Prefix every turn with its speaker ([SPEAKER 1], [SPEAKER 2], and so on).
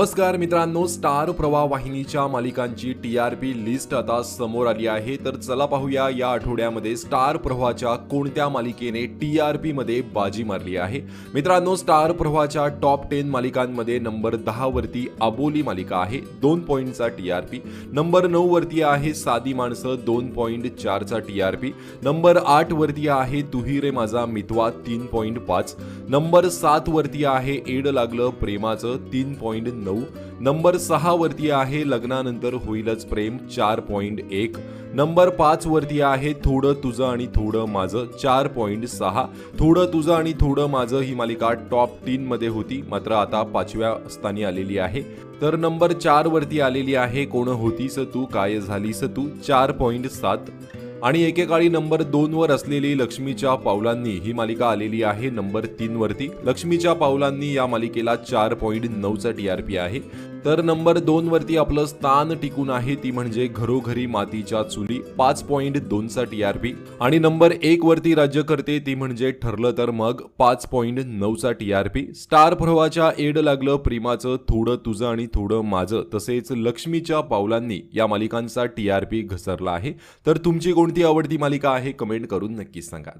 [SPEAKER 1] नमस्कार मित्रांनो स्टार प्रवाह वाहिनीच्या मालिकांची टी आर पी लिस्ट आता समोर आली आहे. तर चला पाहूया या आठवड्यामध्ये स्टार प्रवाहाच्या कोणत्या मालिकेने टी आर पी मध्ये बाजी मारली आहे. मित्रांनो स्टार प्रवाहाच्या टॉप टेन मालिकांमध्ये नंबर दहा वरती अबोली मालिका आहे दोन पॉईंटचा टी आर पी. नंबर नऊ वरती आहे साधी माणसं दोन पॉईंट चारचा टी आर पी. नंबर आठ वरती आहे तुही रे माझा मितवा तीन पॉईंट पाच. नंबर सात वरती आहे एड लागलं प्रेमाचं तीन पॉईंट नऊ. नंबर सहा वरती आहे लग्नानंतर होईलच प्रेम चार पॉईंट एक. नंबर पाच वरती आहे थोडं तुझं आणि थोडं माझं चार पॉईंट सहा. थोडं तुझं आणि थोडं माझं ही मालिका टॉप तीन मध्ये होती मात्र आता पाचव्या स्थानी आलेली आहे. तर नंबर चार वरती आलेली आहे कोण होतीस तू काय झालीस तू चार पॉईंट सात. आणि एकेकाळी नंबर दोन वर असलेली लक्ष्मीच्या पावलांनी ही मालिका आलेली आहे नंबर तीन वरती. लक्ष्मीच्या पावलांनी या मालिकेला चार पॉईंट नऊचा टीआरपी आहे. तर नंबर दोन वरती आपलं स्थान टिकून आहे ती म्हणजे घरोघरी मातीच्या चुली पाच पॉईंट दोनचा टीआरपी आणि नंबर एक वरती राज्य करते ती म्हणजे ठरलं तर मग पाच पॉईंट नऊचा टीआरपी स्टार प्रवाच्या एड लागलं प्रेमाचं थोडं तुझं आणि थोडं माझं. तसेच लक्ष्मीच्या पावलांनी या मालिकांचा टीआरपी घसरला आहे. तर तुमची कोणती आवडती मालिका आहे कमेंट करून नक्कीच सांगा.